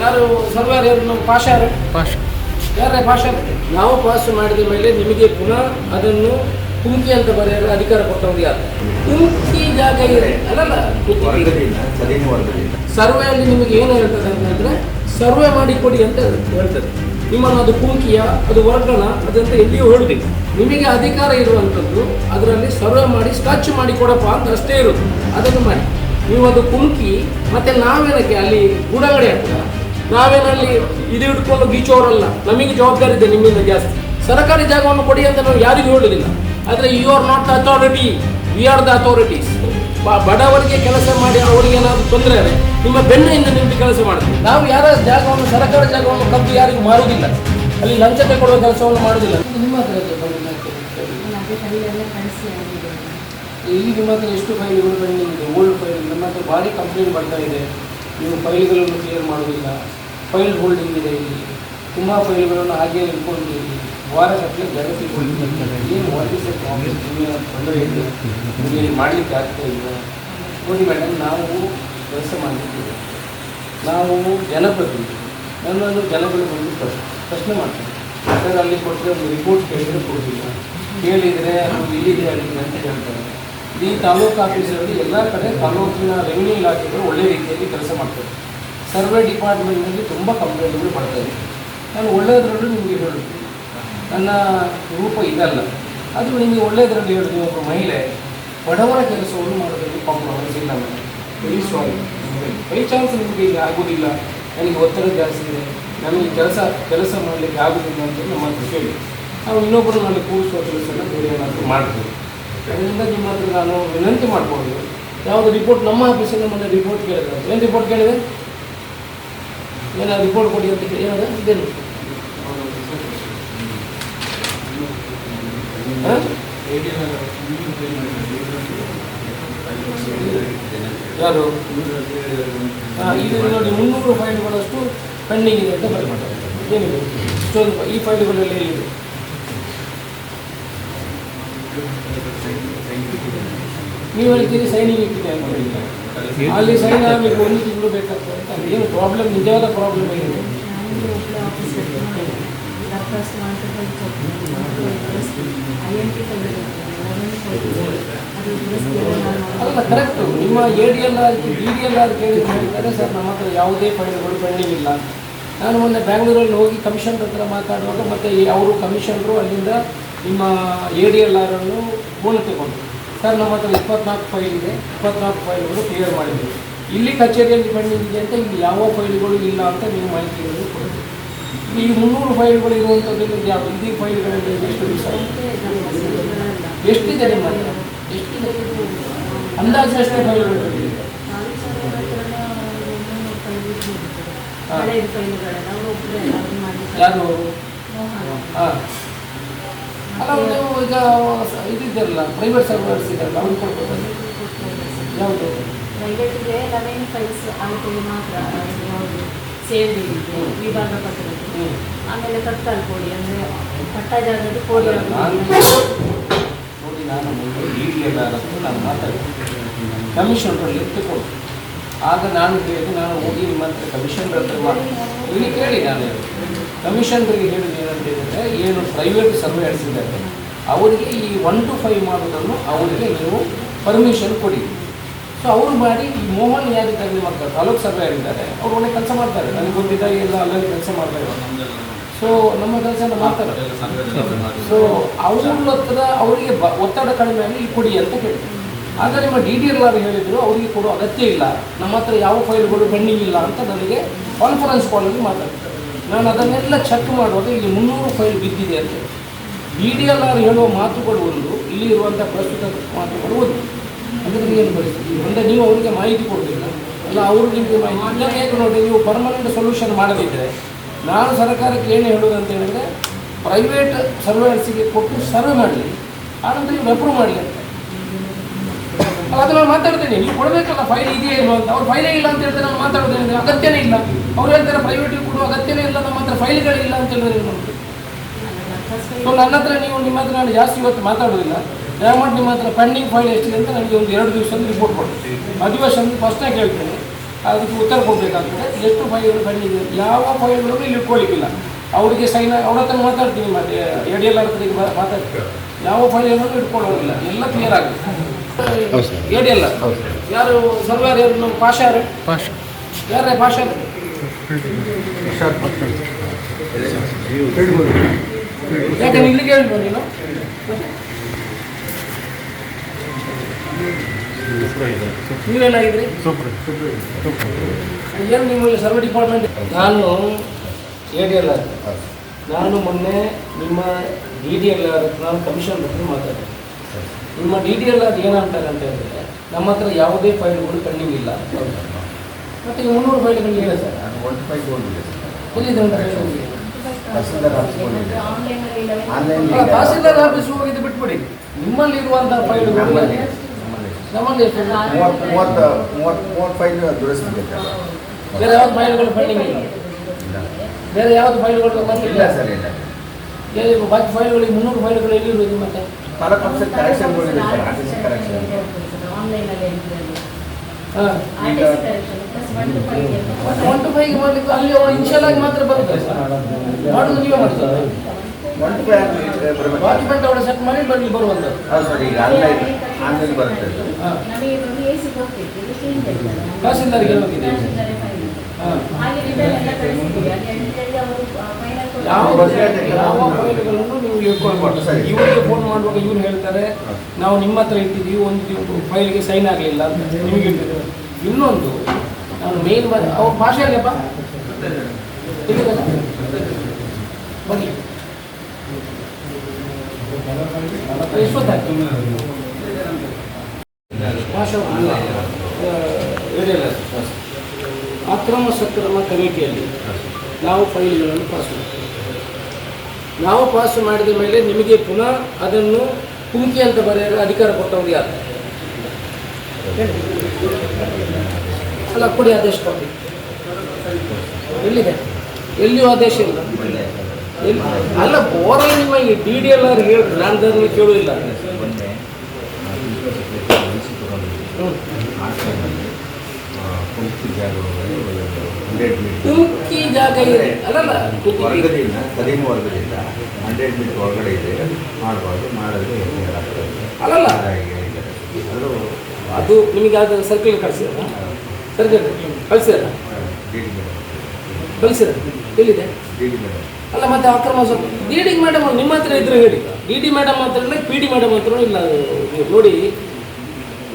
ಯಾರು ಸರ್ವಾರ್ ಯಾರು ನಮ್ಮ ಪಾಷ. ಯಾರು ಪಾಶ್ ಯಾರೇ ಭಾಷೆ ನಾವು ಪಾಸ್ ಮಾಡಿದ ಮೇಲೆ ನಿಮಗೆ ಪುನಃ ಅದನ್ನು ಕುಂಕಿ ಅಂತ ಬರೆಯಲು ಅಧಿಕಾರ ಕೊಟ್ಟವ್ರು ಯಾರು? ಕುಂಕಿ ಜಾಗ ಇದೆ. ಅಲ್ಲಲ್ಲ ಸರ್ವೆಯಲ್ಲಿ ನಿಮಗೆ ಏನು ಹೇಳ್ತದೆ ಅಂತಂದ್ರೆ ಸರ್ವೆ ಮಾಡಿ ಕೊಡಿ ಅಂತ ಹೇಳ್ತದೆ. ನಿಮ್ಮನ್ನು ಅದು ಕುಂಕಿಯ ಅದು ವರ್ಗಣ ಅದಂತ ಎಲ್ಲಿಯೂ ಹೇಳುದಿಲ್ಲ ನಿಮಗೆ ಅಧಿಕಾರ ಇರುವಂಥದ್ದು ಅದರಲ್ಲಿ ಸರ್ವೆ ಮಾಡಿ ಸ್ಟಚ್ ಮಾಡಿ ಕೊಡಪ್ಪ ಅಂತ ಅಷ್ಟೇ ಇರೋದು ಅದನ್ನು ಮಾಡಿ. ನೀವು ಅದು ಕುಂಕಿ ಮತ್ತೆ ನಾವೇನಕ್ಕೆ ಅಲ್ಲಿ ಗೂಡಂಗಡಿ ಆಗ್ತದ ನಾವೇನಲ್ಲಿ ಇದು ಹಿಡ್ಕೊಂಡು ಗೀಚೋರಲ್ಲ ನಮಗೆ ಜವಾಬ್ದಾರಿ ಇದೆ ನಿಮ್ಮಿಂದ ಜಾಸ್ತಿ. ಸರ್ಕಾರಿ ಜಾಗವನ್ನು ಕೊಡಿ ಅಂತ ನಾವು ಯಾರಿಗೂ ಹೇಳುದಿಲ್ಲ. ಆದರೆ you are not the authority we are the authorities ಬಡವರಿಗೆ ಕೆಲಸ ಮಾಡಿ ಅವರಿಗೆ ಏನಾದ್ರು ತೊಂದರೆ ಆದರೆ ನಿಮ್ಮ ಬೆನ್ನೆಯಿಂದ ನಿಮಗೆ ಕೆಲಸ ಮಾಡ್ತೀವಿ. ನಾವು ಯಾರ ಜಾಗವನ್ನು ಸರ್ಕಾರ ಜಾಗವನ್ನು ಕದ್ದು ಯಾರಿಗೂ ಮಾರುವುದಿಲ್ಲ. ಅಲ್ಲಿ ಲಂಚ ತಗೊಳ್ಳುವ ಕೆಲಸವನ್ನು ಮಾಡುವುದಿಲ್ಲ. ನಿಮ್ಮ ಹತ್ರ ಇಲ್ಲಿ ನಿಮ್ಮ ಹತ್ರ ಎಷ್ಟು ಫೈಲ್ಗಳು ಓಲ್ಡ್ ಫೈಲ್ ಹತ್ರ ಭಾರಿ ಕಂಪ್ಲೇಂಟ್ ಬರ್ತಾ ಇದೆ. ನೀವು ಫೈಲ್ಗಳನ್ನು ಕ್ಲಿಯರ್ ಮಾಡೋದಿಲ್ಲ ಫೈಲ್ ಹೋಲ್ಡಿಂಗ್ ಇದೆ ಇಲ್ಲಿ. ತುಂಬ ಫೈಲ್ಗಳನ್ನು ಹಾಗೆ ಇಟ್ಕೊಂಡಿದ್ದೀರಿ. ವಾರ ಕಟ್ಟಲೆ ಜಗತ್ತಿಗೆ ಏನು ವಾಟಿಸ್ ತೊಂದರೆ ಇದೆ? ನಿಮಗೆ ಮಾಡಲಿಕ್ಕೆ ಆಗ್ತಾ ಇಲ್ಲ. ನೋಡಿ ಮೇಡಮ್ ನಾವು ಕೆಲಸ ಮಾಡಲಿಕ್ಕಿದೆ ನಾವು ಜನಪ್ರತಿನಿಧಿ. ನನ್ನನ್ನು ಜನಗಳು ಬಂದು ಪ್ರಶ್ನೆ ಪ್ರಶ್ನೆ ಮಾಡ್ತಾರೆ. ಸರ್ ಅಲ್ಲಿ ಕೊಟ್ಟರೆ ಒಂದು ರಿಪೋರ್ಟ್ ಕೇಳಿದರೆ ಕೊಡೋದಿಲ್ಲ ಕೇಳಿದರೆ ಅದು ಇಲ್ಲಿದೆ ಅಂತ ಹೇಳ್ತಾರೆ. ಈ ತಾಲೂಕು ಆಫೀಸಲ್ಲಿ ಎಲ್ಲ ಕಡೆ ತಾಲೂಕಿನ ರೆವಿನ್ಯೂ ಇಲಾಖೆಗಳು ಒಳ್ಳೆ ರೀತಿಯಲ್ಲಿ ಕೆಲಸ ಮಾಡ್ತಾರೆ ಸರ್ವೆ ಡಿಪಾರ್ಟ್ಮೆಂಟ್ನಲ್ಲಿ ತುಂಬ ಕಂಪ್ಲೇಂಟ್ಗಳು ಬರ್ತಾರೆ ನಾನು ಒಳ್ಳೆಯದರಲ್ಲೂ ನಿಮಗೆ ಹೇಳುತ್ತೀನಿ ನನ್ನ ರೂಪ ಇದಲ್ಲ. ಅದು ನಿಮಗೆ ಒಳ್ಳೆಯದರಲ್ಲಿ ಹೇಳಿದ್ವಿ ಒಬ್ಬ ಮಹಿಳೆ ಬಡವರ ಕೆಲಸವನ್ನು ಮಾಡೋದಕ್ಕೆ ಕಾಂಪ್ರಮೈಸ್ ಇಲ್ಲ ವೆರಿ ಸಾರಿ ಬೈ ಚಾನ್ಸ್ ನಿಮಗೆ ಇಲ್ಲಿ ಆಗೋದಿಲ್ಲ. ನನಗೆ ಒತ್ತಡ ಜಾಸ್ತಿ ಇದೆ. ನನಗೆ ಕೆಲಸ ಕೆಲಸ ಮಾಡಲಿಕ್ಕೆ ಆಗೋದಿಲ್ಲ ಅಂತ ನಮ್ಮ ಹತ್ರ ಕೇಳಿ. ನಾವು ಇನ್ನೊಬ್ಬರು ನಾನು ಕೂರಿಸುವ ಕೆಲಸನ ಬೇರೆ ಏನಾದರೂ ಮಾಡ್ತೀವಿ ಅದರಿಂದ ನಿಮ್ಮ ಹತ್ರ ನಾನು ವಿನಂತಿ ಮಾಡ್ಬೋದು. ಯಾವುದು ರಿಪೋರ್ಟ್ ನಮ್ಮ ಆಫೀಸಿಂದ ಮೊನ್ನೆ ರಿಪೋರ್ಟ್ ಕೇಳಿದ್ರೆ ಏನು ರಿಪೋರ್ಟ್ ಕೇಳಿದೆ? ಏನೋ ರಿಪೋರ್ಟ್ ಕೊಡಿ ಅಂತ ಕೇಳಿ. ಏನದ ಇದೇನು? ಯಾರು? ಇದು ನೋಡಿ ಮುನ್ನೂರು ಫೈಲ್ಗಳಷ್ಟು ಪೆಂಡಿಂಗ್ ಇದೆ ಅಂತ ಬರೆದ್ಬಿಟ್ಟಾರೆ ಏನಿದೆ? ಇಷ್ಟೊಂದು ಈ ಫೈಲ್ಗಳಲ್ಲಿ ಎಲ್ಲಿದೆ? ನೀವು ಹೇಳ್ತೀರಿ ಸೈನಿಂಗ್ ಇಟ್ಟಿದೆ ಅಂತ ಅಲ್ಲಿ ಸೈನ್ ಆಗಬೇಕು, ಒಂದು ತಿಂಗಳು ಬೇಕಾಗ್ತದೆ ಅಂತ ಏನು ಪ್ರಾಬ್ಲಮ್ ನಿಜವಾದ ಪ್ರಾಬ್ಲಮ್ ಏನಿದೆ ಅಲ್ಲ ಕರೆಕ್ಟ್ ನಿಮ್ಮ A D L R D D L R ಕೇಳಿದ್ರೆ ಕರೆ ಸರ್, ನಮ್ಮ ಹತ್ರ ಯಾವುದೇ ಫೈಲ್ಗಳು ಪೆಂಡಿಂಗ್ ಇಲ್ಲ ನಾನು ಮೊನ್ನೆ ಬ್ಯಾಂಗ್ಳೂರಲ್ಲಿ ಹೋಗಿ ಕಮಿಷನ್ ಹತ್ರ ಮಾತಾಡುವಾಗ ಮತ್ತು ಅವರು ಕಮಿಷನರು ಅಲ್ಲಿಂದ ನಿಮ್ಮ ಎ ಡಿ ಎಲ್ ಆರನ್ನು ಮೂಲ ತಗೊಂಡು ಸರ್ ನಮ್ಮ ಹತ್ರ ಇಪ್ಪತ್ನಾಲ್ಕು ಫೈಲ್ ಇದೆ. ಇಪ್ಪತ್ನಾಲ್ಕು ಫೈಲ್ಗಳು ಕ್ಲಿಯರ್ ಮಾಡಿದ್ದೀವಿ ಇಲ್ಲಿ ಕಚೇರಿಯಲ್ಲಿ ಬಂದಿದೆ ಇದೆ ಅಂತ ಇಲ್ಲಿ ಯಾವ ಫೈಲ್ಗಳು ಇಲ್ಲ ಅಂತ ನೀವು ಮಾಹಿತಿಗಳನ್ನು ಕೊಡಬೇಕು ಈ ಮುನ್ನೂರು ಫೈಲ್ಗಳು ಇರುವಂಥದ್ದು ಯಾವ ಹಿಂದಿ ಫೈಲ್ಗಳಲ್ಲಿ ಎಷ್ಟು ದಿವಸ ಎಷ್ಟಿದೆ ನಿಮ್ಮ ಹತ್ರ? ಎಷ್ಟಿದೆ ಅಂದಾಜು ಎಷ್ಟೇ ಫೈಲ್ಗಳು. ಯಾರು. ಹಾಂ. ಅಲ್ಲ ನೀವು ಈಗ ಇದಿದ್ದಾರಲ್ಲ ಪ್ರೈವೇಟ್ ಸರ್ವರ್ಸ್ ಇದ್ದಾರಲ್ಲ ಅವ್ರು ಕೊಡ್ಬೋದು. ಯಾವುದು? ಪ್ರೈವೇಟ್ಗೆ ಲೆವೆನ್ ಫೈಲ್ಸ್ ಆಯ್ತು ಮಾತ್ರ ಅದು ಯಾವುದು? ಸೇಲ್ ಇದೆ ವಿಭಾಗ ಪತ್ರದ್ದು. ಹ್ಞೂ ಆಮೇಲೆ ತತ್ಕಾಲ್ ಕೋಡಿ ಅಂದರೆ ಪಟ್ಟ ಕೋಡಿ. ನೋಡಿ ನಾನು ಈಗಲಿಲ್ಲ ನಾನು ಮಾತಾಡ್ತೀನಿ. ಎತ್ತುಕೊಂಡು ಆಗ ನಾನು ಹೇಳಿದೆ ನಾನು ಹೋಗಿ ನಿಮ್ಮ ಹತ್ರ ಇಲ್ಲಿ ಕೇಳಿ ನಾನು ಕಮಿಷನರಿಗೆ ಹೇಳಿದ ಏನಂತ ಹೇಳಿದರೆ, ಏನು ಪ್ರೈವೇಟ್ ಸರ್ವೆ ನಡೆಸಿದ್ದಾರೆ. ಅವರಿಗೆ ಈ ಒನ್ ಟು ಫೈವ್ ಮಾಡೋದನ್ನು ಅವರಿಗೆ ನೀವು ಪರ್ಮಿಷನ್ ಕೊಡಿ. ಸೊ ಅವರು ಮಾಡಿ, ಈ ಮೋಹನ್ ಯಾರಿದ್ದಾರೆ ನಿಮ್ಮ ಮಾಡ್ತಾರೆ ತಾಲೂಕು ಸರ್ವೆ ಆಗಿದ್ದಾರೆ ಅವ್ರು ಒಳ್ಳೆ ಕೆಲಸ ಮಾಡ್ತಾರೆ. ನನಗೆ ಗೊತ್ತಿದ್ದಾಗ ಎಲ್ಲ ಅಲ್ಲಲ್ಲಿ ಕೆಲಸ ಮಾಡ್ತಾರೆ ಸೊ ನಮ್ಮ ಕೆಲಸ ಮಾಡ್ತಾರೆ. ಸೊ ಅವ್ರ ಹತ್ರ ಅವರಿಗೆ ಬ, ಒತ್ತಡ ಕಡಿಮೆ ಆಗಲಿ, ಈ ಕೊಡಿ ಅಂತ ಕೇಳಿದ್ರು ಆದರೆ ನಿಮ್ಮ ಡಿ ಡಿ ಎಲ್ ಹೇಳಿದ್ರು, ಅವರಿಗೆ ಕೊಡೋ ಅಗತ್ಯ ಇಲ್ಲ. ನಮ್ಮ ಹತ್ರ ಯಾವ ಫೈಲ್ಗಳು ಪೆಂಡಿಂಗ್ ಇಲ್ಲ ಅಂತ ನನಗೆ ಕಾನ್ಫರೆನ್ಸ್ ಕಾಲಲ್ಲಿ ಮಾತಾಡ್ತಾರೆ. ನಾನು ಅದನ್ನೆಲ್ಲ ಚೆಕ್ ಮಾಡುವಾಗ ಇಲ್ಲಿ ಮುನ್ನೂರು ಫೈಲ್ ಬಿದ್ದಿದೆ ಅಂತ. ಬಿ ಡಿ ಎಲ್ ಆರ್ ಹೇಳುವ ಮಾತುಗಳು ಒಂದು, ಇಲ್ಲಿ ಇರುವಂಥ ಪ್ರಸ್ತುತ ಮಾತುಗಳು ಒಂದು. ಅಂದರೆ ಏನು ಪರಿಸ್ಥಿತಿ? ಅಂದರೆ ನೀವು ಅವರಿಗೆ ಮಾಹಿತಿ ಕೊಡಲಿಲ್ಲ. ಅಲ್ಲ, ಅವರು ನಿಮಗೆ ಮಾಹಿತಿ ಹೇಗೆ ನೋಡಿ? ನೀವು ಪರ್ಮನೆಂಟ್ ಸೊಲ್ಯೂಷನ್ ಮಾಡದಿದ್ದರೆ ನಾನು ಸರ್ಕಾರಕ್ಕೆ ಏನು ಹೇಳೋದು ಅಂತ ಹೇಳಿದರೆ ಪ್ರೈವೇಟ್ ಸರ್ವೆನ್ಸಿಗೆ ಕೊಟ್ಟು ಸರ್ವೆ ಮಾಡಲಿ. ಆನಂತರ ನೀವು ಅಪ್ರೂವ್ ಮಾಡಲಿ ಅಂತ. ಅದು ನಾನು ಮಾತಾಡ್ತೇನೆ. ಇಲ್ಲಿ ಕೊಡಬೇಕಲ್ಲ ಫೈಲ್ ಇದೆಯೇ ಇಲ್ಲ ಅಂತ. ಅವ್ರು ಫೈಲೇ ಇಲ್ಲ ಅಂತ ಹೇಳ್ತಾರೆ, ನಾನು ಮಾತಾಡೋದೇನಿದೆ ಅಗತ್ಯನೇ ಇಲ್ಲ. ಅವ್ರು ಹೇಳ್ತಾರೆ ಪ್ರೈವೇಟಿಗೆ ಕೊಡುವ ಅಗತ್ಯನೇ ಇಲ್ಲ, ನಮ್ಮ ಹತ್ರ ಫೈಲ್ಗಳಿಲ್ಲ ಅಂತ ಹೇಳಿದ್ರೆ? ಸೊ ನನ್ನ ಹತ್ರ ನೀವು ನಿಮ್ಮ ಹತ್ರ ನಾನು ಜಾಸ್ತಿ ಇವತ್ತು ಮಾತಾಡೋದಿಲ್ಲ. ದಯಮಾಡಿ ನಿಮ್ಮ ಹತ್ರ ಪೆಂಡಿಂಗ್ ಫೈಲ್ ಎಷ್ಟಿದೆ ಅಂತ ನನಗೆ ಒಂದು ಎರಡು ದಿವಸದಲ್ಲಿ ರಿಪೋರ್ಟ್ ಕೊಡಿ. ಅಧಿವೇಶನ ಫಸ್ಟ್ನೇ ಕೇಳ್ತೇನೆ ಅದಕ್ಕೆ ಉತ್ತರ ಕೊಡಬೇಕಾಗ್ತದೆ. ಎಷ್ಟು ಫೈಲ್ಗಳು ಪೆಂಡಿಂಗ್ ಯಾವ ಫೈಲ್ಗಳನ್ನು ಇಲ್ಲಿ ಇಟ್ಕೊಳ್ಳಿಕ್ಕಿಲ್ಲ ಅವರಿಗೆ ಸೈನ್ ಅವ್ರ ಹತ್ರ ಮಾತಾಡ್ತೀನಿ ಮತ್ತೆ ಎಡಿ ಎಲ್ ಹತ್ರ ಮಾತಾಡ್ತೀನಿ. ಯಾವ ಫೈಲ್ಗಳನ್ನು ಇಟ್ಕೊಳ್ಳೋದಿಲ್ಲ. ಎಲ್ಲ ಕ್ಲಿಯರ್ ಆಗುತ್ತೆ. ಎಡಿ ಎಲ್ ಯಾರು ಸರ್ವಾರ್ ಯಾರು? ನಮ್ಮ ಪಾಷ ಯಾರು? ಯಾರೇ ಪಾಷ? ಯಾಕಂದ್ರೆ ಇಲ್ಲಿಗೆ ಹೇಳ್ಬೋದು ನೀನು? ನೀವೇನಾಗಿದ್ರಿ ಏನು ನಿಮ್ಮಲ್ಲಿ ಸರ್ವ ಡಿಪಾರ್ಟ್ಮೆಂಟ್ ನಾನು ಎ ಡಿ ಎಲ್ ಆರ್ ನಾನು ಮೊನ್ನೆ ನಿಮ್ಮ ಡಿ ಡಿ ಎಲ್ ಆರ್ ನಾನು ಕಮಿಷನ್ ಹತ್ರ ಮಾತಾಡಿದೆ ನಿಮ್ಮ ಡಿ ಡಿ ಎಲ್ ಆರ್ ಏನಂತಾರೆ ಅಂತ ಹೇಳಿದ್ರೆ ನಮ್ಮ ಹತ್ರ ಯಾವುದೇ ಫೈಲ್ಗಳು ಪೆಂಡಿಂಗ್ ಇಲ್ಲ ಮತ್ತು ಈ ಮುನ್ನೂರು ಫೈಲ್ಗಳು ಇದೆ ಸರ್. ನಾನು ಒನ್ ಫೈಲ್ ನಮ್ಗೆ. ತಹಸೀಲ್ದಾರ್ ಆಫೀಸ್ ತಹಸೀಲ್ದಾರ್ ಆಫೀಸ್ ಹೋಗಿದ್ದು ಬಿಟ್ಬಿಡಿ. ನಿಮ್ಮಲ್ಲಿ ಇರುವಂತಹ ಫೈಲ್ಗಳು ನಮ್ಮಲ್ಲಿ ಇದೆ? ಮೂವತ್ತು ಮೂವತ್ತು ಫೈಲ್ ದುರಸ್ತಿದ್ದಲ್ಲ ಬೇರೆ ಯಾವ್ದು ಫೈಲ್ಗಳು ಪೆಂಡಿಂಗ್ ಇಲ್ಲ ಬೇರೆ ಯಾವ್ದು ಫೈಲ್ಗಳು ಇಲ್ಲ. ಸರ್ ಇಲ್ಲ. ಎಲ್ಲಿ ಬಾಕಿ ಫೈಲ್ಗಳಿಗೆ ಮುನ್ನೂರು ಫೈಲ್ಗಳು ಎಲ್ಲಿರುವುದು ಮತ್ತೆ? Sir R T C one two ಮಾಡಲಿಕ್ಕೆ ಅಲ್ಲಿ ಇನ್ಶಿಯಲ್ ಆಗಿ ಮಾತ್ರ ಬರುತ್ತೆ. ಸರ್ ಮಾಡೋದು ನೀವೇ ಮಾಡ್ತಾರೆ? ಒನ್ ಟು ಫೈವ್ ಬರಬೇಕು. ಡಾಕ್ಯುಮೆಂಟ್ ಅವಳು ಸೆಟ್ ಮಾಡಿ ಬರಲಿ ಬರುವಂಥದ್ದು ಹೌದು ಸರ್ ಈಗ ಆನ್ಲೈನ್ ಆನ್ಲೈನ್ ಬರುತ್ತೆ. ತಹಸೀಲ್ದಾರ್ಗೆ ಯಾವ ಬಸ್- ಯಾವ ಫೈಲ್ಗಳನ್ನು ನೀವು ಇಟ್ಕೊಳ್ಬಾರ್ದು ಸರಿ. ಇವರಿಗೆ ಫೋನ್ ಮಾಡುವಾಗ ಇವ್ರು ಹೇಳ್ತಾರೆ ನಾವು ನಿಮ್ಮ ಹತ್ರ ಇಟ್ಟಿದ್ದೀವಿ ಒಂದು ಫೈಲ್ಗೆ ಸೈನ್ ಆಗಲಿಲ್ಲ ಅಂತ ನಿಮಗೆ ಇಟ್ಟಿದ್ದೀವಿ ಇನ್ನೊಂದು ನಾನು ಮೇನ್ ಅವ್ರ ಭಾಷೆ ಅಲ್ಲಪ್ಪ? ಬರಲಿ ಎಷ್ಟೊತ್ತಾಯ್ತು ಭಾಷೆ ಏರಿಯಲ್ಲ ಅಕ್ರಮ ಸಕ್ರಮ ಕಮಿಟಿಯಲ್ಲಿ ನಾವು ಫೈಲ್ಗಳನ್ನು ಪಾಸ್ ಮಾಡ್ತೀವಿ. ನಾವು ಪಾಸ್ ಮಾಡಿದ ಮೇಲೆ ನಿಮಗೆ ಪುನಃ ಅದನ್ನು ಕುಮ್ಕಿ ಅಂತ ಬರೆಯಲು ಅಧಿಕಾರ ಕೊಟ್ಟವ್ರು ಯಾರು? ಅಲ್ಲ, ಕೊಡಿ ಆದೇಶ ಕೊಡಿ. ಎಲ್ಲಿದೆ? ಎಲ್ಲಿಯೂ ಆದೇಶ ಇಲ್ಲ. ಅಲ್ಲ ಓರಲ್ ನಿಮ್ಮ ಈ ಡಿ ಡಿ ಎಲ್ ಆರ್ ಹೇಳಿ ನಾನು ಅದನ್ನು ಮೊನ್ನೆ ಹ್ಞೂ ಕುಮ್ಕಿ ಜಾಗ ಇದೆ. ಅಲ್ಲಲ್ಲ ವರ್ಗದಿಂದ ಕದಿಮು ವರ್ಗದಿಂದ ಹಂಡ್ರೆಡ್ ಮೀಟರ್ ಒಳಗಡೆ ಇದೆ. ಮಾಡಬಾರ್ದು ಮಾಡಿದ್ರೆ ಅಲ್ಲಲ್ಲ ಅದು ಅದು ನಿಮಗೆ ಅದು ಸರ್ಕಲ್ ಕಳಿಸಿದ ಸರ್ಕಲ್ ಕಳಿಸಿದ ಕಳಿಸಿದ ಎಲ್ಲಿದೆ? ಅಲ್ಲ ಮತ್ತೆ ಅಕ್ರಮ ಸ್ವಲ್ಪ ಡಿ ಡಿ ಮೇಡಮ್ ನಿಮ್ಮ ಹತ್ರ ಇದ್ರೆ ಹೇಳಿ. ಡಿ ಡಿ ಮೇಡಮ್ ಹತ್ರ ಪಿ ಡಿ ಮೇಡಮ್ ಹತ್ರ ಇಲ್ಲ ನೋಡಿ.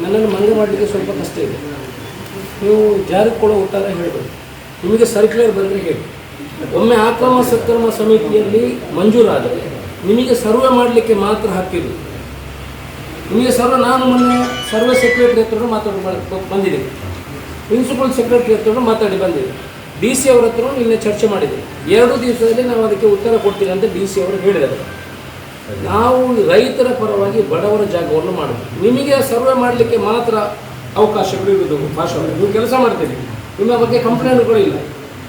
ನನ್ನನ್ನು ಮಂಗ ಮಾಡಲಿಕ್ಕೆ ಸ್ವಲ್ಪ ಕಷ್ಟ ಇದೆ. ನೀವು ಜಾರಿಗೆ ಕೊಡೋ ಉತ್ತರ ಹೇಳಬೇಕು. ನಿಮಗೆ ಸರ್ಕ್ಯುಲರ್ ಬಂದರೆ ಹೇಳಿ. ಒಮ್ಮೆ ಆಕ್ರಮ ಸಕ್ರಮ ಸಮಿತಿಯಲ್ಲಿ ಮಂಜೂರಾದರೆ ನಿಮಗೆ ಸರ್ವೆ ಮಾಡಲಿಕ್ಕೆ ಮಾತ್ರ ಹಕ್ಕಿದೆ ನಿಮಗೆ ಸರ್ವ, ನಾನು ಮೊನ್ನೆ ಸರ್ವೆ ಸೆಕ್ರೆಟರಿ ಹತ್ರ ಮಾತಾಡಿ ಬಂದಿದೆ ಪ್ರಿನ್ಸಿಪಲ್ ಸೆಕ್ರೆಟರಿ ಹತ್ರ ಮಾತಾಡಿ ಬಂದಿದೆ ಡಿ ಸಿ ಅವ್ರ ಹತ್ರ ನಿನ್ನೆ ಚರ್ಚೆ ಮಾಡಿದೆ ಎರಡು ದಿವಸದಲ್ಲಿ ನಾವು ಅದಕ್ಕೆ ಉತ್ತರ ಕೊಡ್ತೀನಿ ಅಂತ ಡಿ ಸಿ ಅವರು ಹೇಳಿದರು ನಾವು ರೈತರ ಪರವಾಗಿ ಬಡವರ ಜಾಗವನ್ನು ಮಾಡಬೇಕು ನಿಮಗೆ ಸರ್ವೆ ಮಾಡಲಿಕ್ಕೆ ಮಾತ್ರ ಅವಕಾಶಗಳು ಇರುವುದು ಭಾಷೆ ನೀವು ಕೆಲಸ ಮಾಡ್ತೀರಿ ನಿಮ್ಮ ಬಗ್ಗೆ ಕಂಪ್ಲೇಂಟ್ಗಳು ಇಲ್ಲ.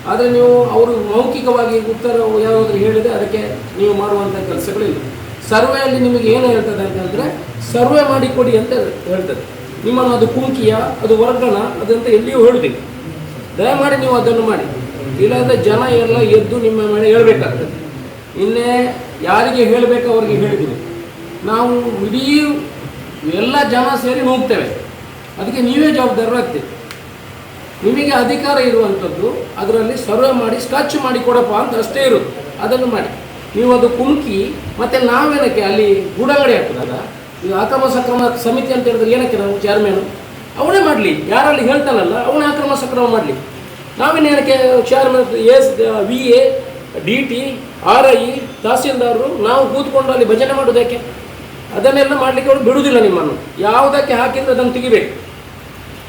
ಆದರೆ ನೀವು ಅವರು ಮೌಖಿಕವಾಗಿ ಉತ್ತರ ಯಾವುದಾದ್ರು ಹೇಳಿದರೆ ಅದಕ್ಕೆ ನೀವು ಮಾಡುವಂಥ ಕೆಲಸಗಳಿಲ್ಲ ಸರ್ವೆಯಲ್ಲಿ ನಿಮಗೆ ಏನು ಹೇಳ್ತದೆ ಅಂತಂದರೆ ಸರ್ವೆ ಮಾಡಿಕೊಡಿ ಅಂತ ಹೇಳ್ತದೆ. ನಿಮ್ಮನ್ನು ಅದು ಕುಂಕಿಯ, ಅದು ವರ್ಗಣ ಅದಂತ ಎಲ್ಲಿಯೂ ಹೇಳುದಿಲ್ಲ. ದಯಮಾಡಿ ನೀವು ಅದನ್ನು ಮಾಡಿ. ಇಲ್ಲಾಂದರೆ ಜನ ಎಲ್ಲ ಎದ್ದು ನಿಮ್ಮ ಮೇಲೆ ಹೇಳಬೇಕಾಗ್ತದೆ. ಇನ್ನೇ ಯಾರಿಗೆ ಹೇಳಬೇಕು ಅವರಿಗೆ ಹೇಳಿದ್ದೀನಿ. ನಾವು ಇಡೀ ಎಲ್ಲ ಜನ ಸೇರಿ ಹೋಗ್ತೇವೆ ಅದಕ್ಕೆ ನೀವೇ ಜವಾಬ್ದಾರರಾಗ್ತೀವಿ ನಿಮಗೆ ಅಧಿಕಾರ ಇರುವಂಥದ್ದು, ಅದರಲ್ಲಿ ಸರ್ವ ಮಾಡಿ ಸ್ಕಚ್ ಮಾಡಿ ಕೊಡಪ್ಪ ಅಂತ ಅಷ್ಟೇ ಇರುತ್ತೆ. ಅದನ್ನು ಮಾಡಿ. ನೀವು ಅದು ಕುಮ್ಕಿ ಮತ್ತು ನಾವೇನಕ್ಕೆ ಅಲ್ಲಿ ಗೂಡಂಗಡಿ ಹಾಕ್ತದಲ್ಲ ಈಗ ಅಕ್ರಮ ಸಕ್ರಮ ಸಮಿತಿ ಅಂತ ಹೇಳಿದ್ರೆ ಏನಕ್ಕೆ ನಾವು ಚೇರ್ಮನ್ ಅವನೇ ಮಾಡಲಿ. ಯಾರಲ್ಲಿ ಹೇಳ್ತಾನಲ್ಲ, ಅವನೇ ಅಕ್ರಮ ಸಕ್ರಮ ಮಾಡಲಿ. ನಾವೇನೇನಕ್ಕೆ chairman S V A D T R I ತಹಸೀಲ್ದಾರರು, ನಾವು ಕೂತ್ಕೊಂಡು ಅಲ್ಲಿ ಭಜನೆ ಮಾಡೋದಕ್ಕೆ? ಅದನ್ನೆಲ್ಲ ಮಾಡಲಿಕ್ಕೆ ಅವರು ಬಿಡುವುದಿಲ್ಲ ನಿಮ್ಮನ್ನು. ಯಾವುದಕ್ಕೆ ಹಾಕಿದ್ರೆ ಅದನ್ನು ತೆಗಿಬೇಕು?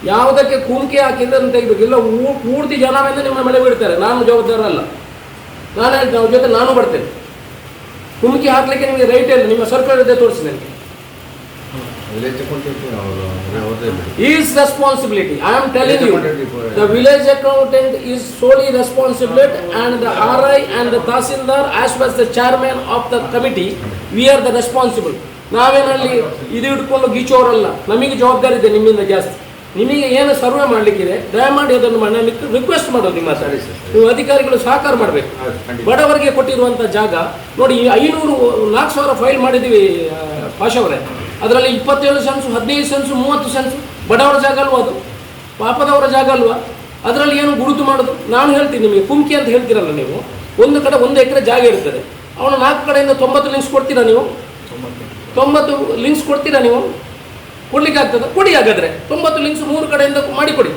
ಯಾವುದಕ್ಕೆ ಕುಮ್ಕಿ ಹಾಕಿದ್ರೆ ತೆಗಿಬೇಕು. ಇಲ್ಲ ಪೂರ್ತಿ ಪೂರ್ತಿ ಮೇಲೆ ನಿಮ್ಮ ಮೇಲೆ ಬಿಡ್ತಾರೆ ನಾನು ಜವಾಬ್ದಾರಲ್ಲ ನಾನು ಹೇಳ್ತೀನಿ ಅವ್ರ ಜೊತೆ ನಾನು ಬರ್ತೇನೆ. ಕುಮ್ಕಿ ಹಾಕ್ಲಿಕ್ಕೆ ನಿಮಗೆ ರೈಟ್ ಇಲ್ಲ ನಿಮ್ಮ ಸರ್ಕಾರ ಇದೆ ತೋರಿಸಿ ನನಗೆ. Village responsibility I am telling you the village accountant is solely responsibility and the R I and the tahsildar as well the chairman of the committee we are the responsible. ನಾವೇನಲ್ಲಿ ಇದು ಇಟ್ಕೊಂಡು ಗೀಚೋರಲ್ಲ. ನಮಗೆ ಜವಾಬ್ದಾರಿ ಇದೆ ನಿಮ್ಮಿಂದ ಜಾಸ್ತಿ. ನಿಮಗೆ ಏನು ಸರ್ವೆ ಮಾಡಲಿಕ್ಕಿದೆ ದಯಮಾಡಿ ಅದನ್ನು ಮಾಡಿ ರಿಕ್ವೆಸ್ಟ್ ಮಾಡೋದು ನಿಮ್ಮ ಸರಿ ನೀವು ಅಧಿಕಾರಿಗಳು ಸಹಕಾರ ಮಾಡಬೇಕು. ಬಡವರಿಗೆ ಕೊಟ್ಟಿರುವಂಥ ಜಾಗ ನೋಡಿ ಐನೂರು ನಾಲ್ಕು ಸಾವಿರ ಫೈಲ್ ಮಾಡಿದ್ದೀವಿ ಪಾಶವರೇ ಅದರಲ್ಲಿ ಇಪ್ಪತ್ತೇಳು ಸೆನ್ಸು ಹದಿನೈದು ಸೆನ್ಸು ಮೂವತ್ತು ಸೆನ್ಸು ಬಡವರ ಜಾಗ ಅಲ್ವಾ ಅದು? ಪಾಪದವರ ಜಾಗ ಅಲ್ವಾ? ಅದರಲ್ಲಿ ಏನು ಗುರುತು ಮಾಡೋದು? ನಾನು ಹೇಳ್ತೀನಿ ನಿಮಗೆ ಕುಮ್ಕಿ ಅಂತ ಹೇಳ್ತೀರಲ್ಲ ನೀವು. ಒಂದು ಕಡೆ ಒಂದು ಎಕರೆ ಜಾಗ ಇರ್ತದೆ. ಅವನು ನಾಲ್ಕು ಕಡೆಯಿಂದ ತೊಂಬತ್ತು ಲಿಂಕ್ಸ್ ಕೊಡ್ತೀರಾ ನೀವು? ತೊಂಬತ್ತು ಲಿಂಕ್ಸ್ ಕೊಡ್ತೀರಾ ನೀವು? ಕೊಡ್ಲಿಕ್ಕೆ ಆಗ್ತದೆ ಕೊಡಿ ಹಾಗಾದರೆ. ತೊಂಬತ್ತು ಲಿಂಕ್ಸ್ ಮೂರು ಕಡೆಯಿಂದ ಮಾಡಿಕೊಡಿ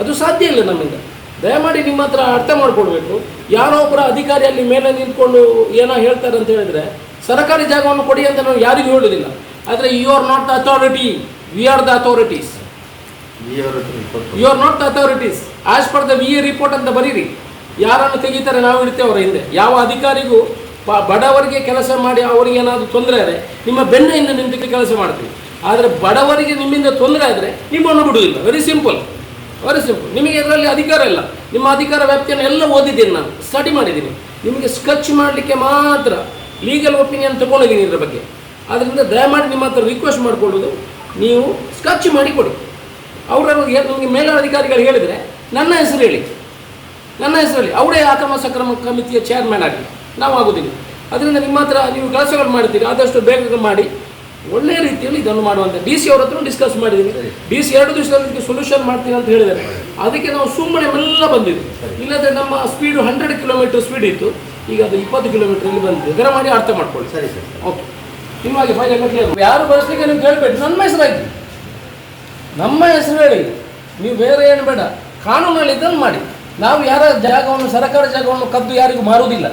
ಅದು ಸಾಧ್ಯ ಇಲ್ಲ ನಮ್ಮಿಂದ. ದಯಮಾಡಿ ನಿಮ್ಮ ಹತ್ರ ಅರ್ಥ ಮಾಡಿಕೊಡ್ಬೇಕು ಯಾರೋ ಒಬ್ಬರ ಅಧಿಕಾರಿ ಅಲ್ಲಿ ಮೇಲೆ ನಿಂತ್ಕೊಂಡು ಏನೋ ಹೇಳ್ತಾರೆ ಅಂತ ಹೇಳಿದ್ರೆ ಸರ್ಕಾರಿ ಜಾಗವನ್ನು ಕೊಡಿ ಅಂತ ನಾವು ಯಾರಿಗೂ ಹೇಳೋದಿಲ್ಲ. ಆದರೆ you are not the authority we are the authorities you are not the authorities as per the V A report ಅಂತ ಬರೀರಿ. ಯಾರನ್ನು ತೆಗಿತಾರೆ ನಾವು ಇಡ್ತೇವೆ ಅವರ ಹಿಂದೆ. ಯಾವ ಅಧಿಕಾರಿಗೂ ಬಡವರಿಗೆ ಕೆಲಸ ಮಾಡಿ ಅವರಿಗೆ ಏನಾದರೂ ತೊಂದರೆ ಆದರೆ ನಿಮ್ಮ ಬೆನ್ನಿಂದ ನಿಂತು ಕೆಲಸ ಮಾಡ್ತೀವಿ. ಆದರೆ ಬಡವರಿಗೆ ನಿಮ್ಮಿಂದ ತೊಂದರೆ ಆದರೆ ನಿಮ್ಮನ್ನು ಬಿಡುವುದಿಲ್ಲ. ವೆರಿ ಸಿಂಪಲ್ ವೆರಿ ಸಿಂಪಲ್ ನಿಮಗೆ ಇದರಲ್ಲಿ ಅಧಿಕಾರ ಇಲ್ಲ. ನಿಮ್ಮ ಅಧಿಕಾರ ವ್ಯಾಪ್ತಿಯನ್ನು ಎಲ್ಲ ಓದಿದ್ದೀನಿ ನಾನು. ಸ್ಟಡಿ ಮಾಡಿದ್ದೀನಿ. ನಿಮಗೆ ಸ್ಕೆಚ್ ಮಾಡಲಿಕ್ಕೆ ಮಾತ್ರ ಲೀಗಲ್ ಒಪಿನಿಯನ್ ತಗೊಂಡಿದ್ದೀನಿ ಇದರ ಬಗ್ಗೆ. ಆದ್ದರಿಂದ ದಯಮಾಡಿ ನಿಮ್ಮ ಹತ್ರ ರಿಕ್ವೆಸ್ಟ್ ಮಾಡಿಕೊಳ್ಳೋದು. ನೀವು ಸ್ಕೆಚ್ ಮಾಡಿ ಕೊಡಿ. ನಿಮಗೆ ನಿಮಗೆ ಮೇಲಧಿಕಾರಿಗಳು ಹೇಳಿದರೆ ನನ್ನ ಹೆಸರು ಹೇಳಿ. ನನ್ನ ಹೆಸರು ಹೇಳಿ. ಅವರೇ ಅಕ್ರಮ ಸಕ್ರಮ ಕಮಿಟಿಯ ಚೇರ್ಮನ್ ಆಗಲಿ. ನಾವು ಆಗೋದಿಲ್ಲ ಅದರಿಂದ ನಿಮ್ಮ ಹತ್ರ ನೀವು ಕೆಲಸಗಳು ಮಾಡ್ತೀರಿ. ಆದಷ್ಟು ಬೇಗ ಮಾಡಿ ಒಳ್ಳೆಯ ರೀತಿಯಲ್ಲಿ ಇದನ್ನು ಮಾಡುವಂಥ ಡಿ ಸಿ ಅವ್ರ ಹತ್ರ ಡಿಸ್ಕಸ್ ಮಾಡಿದ್ದೀನಿ ಡಿ ಸಿ ಎರಡು ದಿವಸದಲ್ಲಿ ಇದಕ್ಕೆ ಸೊಲ್ಯೂಷನ್ ಮಾಡ್ತೀನಿ ಅಂತ ಹೇಳಿದ್ದಾರೆ. ಅದಕ್ಕೆ ನಾವು ಸುಮ್ಮನೆ ಎಲ್ಲ ಬಂದಿದ್ವಿ. ಇಲ್ಲದೆ ನಮ್ಮ ಸ್ಪೀಡು ಹಂಡ್ರೆಡ್ ಕಿಲೋಮೀಟರ್ ಸ್ಪೀಡ್ ಇತ್ತು. ಈಗ ಅದು ಇಪ್ಪತ್ತು ಕಿಲೋಮೀಟರ್ ಬಂದಿದೆ. ಇದರ ಮಾಡಿ ಅರ್ಥ ಮಾಡ್ಕೊಳ್ಳಿ. ಸರಿ ಸರಿ. ಓಕೆ. ನಿಮಗೆ ಫೈಲ್ ಎಲ್ಲ ಕ್ಲಿಯರ್ ಯಾರು ಬಳಸಲಿಕ್ಕೆ ನೀವು ಕೇಳಬೇಡಿ ನನ್ನ ಹೆಸರಾಗಿ ನಮ್ಮ ಹೆಸರು ಹೇಳಿ. ನೀವು ಬೇರೆ ಏನು ಬೇಡ. ಕಾನೂನಲ್ಲಿ ಇದನ್ನು ಮಾಡಿ. ನಾವು ಯಾರ ಜಾಗವನ್ನು ಸರ್ಕಾರ ಜಾಗವನ್ನು ಕದ್ದು ಯಾರಿಗೂ ಮಾರುವುದಿಲ್ಲ.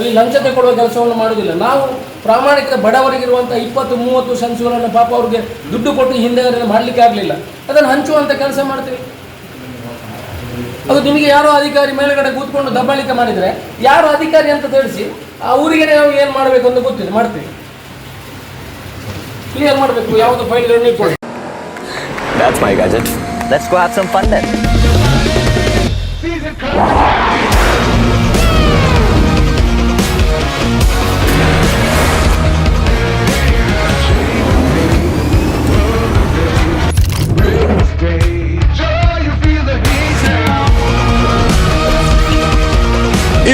ಅಲ್ಲಿ ಲಂಚತೆ ಕೊಡುವ ಕೆಲಸವನ್ನು ಮಾಡುವುದಿಲ್ಲ. ನಾವು ಪ್ರಾಮಾಣಿಕ ಬಡವರಿಗಿರುವಂಥ ಇಪ್ಪತ್ತು ಮೂವತ್ತು ಸೆನ್ಸುಗಳನ್ನು ಪಾಪ ಅವ್ರಿಗೆ ದುಡ್ಡು ಕೊಟ್ಟು ಹಿಂದೆ ಮಾಡಲಿಕ್ಕೆ ಆಗಲಿಲ್ಲ. ಅದನ್ನು ಹಂಚುವಂಥ ಕೆಲಸ ಮಾಡ್ತೀವಿ. ಅದು ನಿಮಗೆ ಯಾರೋ ಅಧಿಕಾರಿ ಮೇಲುಗಡೆ ಕೂತ್ಕೊಂಡು ದಬ್ಬಾಳಿಕೆ ಮಾಡಿದರೆ ಯಾರು ಅಧಿಕಾರಿ ಅಂತ ತಿಳಿಸಿ ಆ ಊರಿಗೆ ನಾವು ಏನು ಮಾಡಬೇಕು ಅಂತ ಗೊತ್ತಿದೆ ಮಾಡ್ತೀವಿ. ಕ್ಲಿಯರ್ ಮಾಡಬೇಕು ಯಾವುದು ಫೈಲ್ಗಳನ್ನು ಇಟ್ಕೊಳ್ಳಿ That's my gadget. Let's go have some fun then.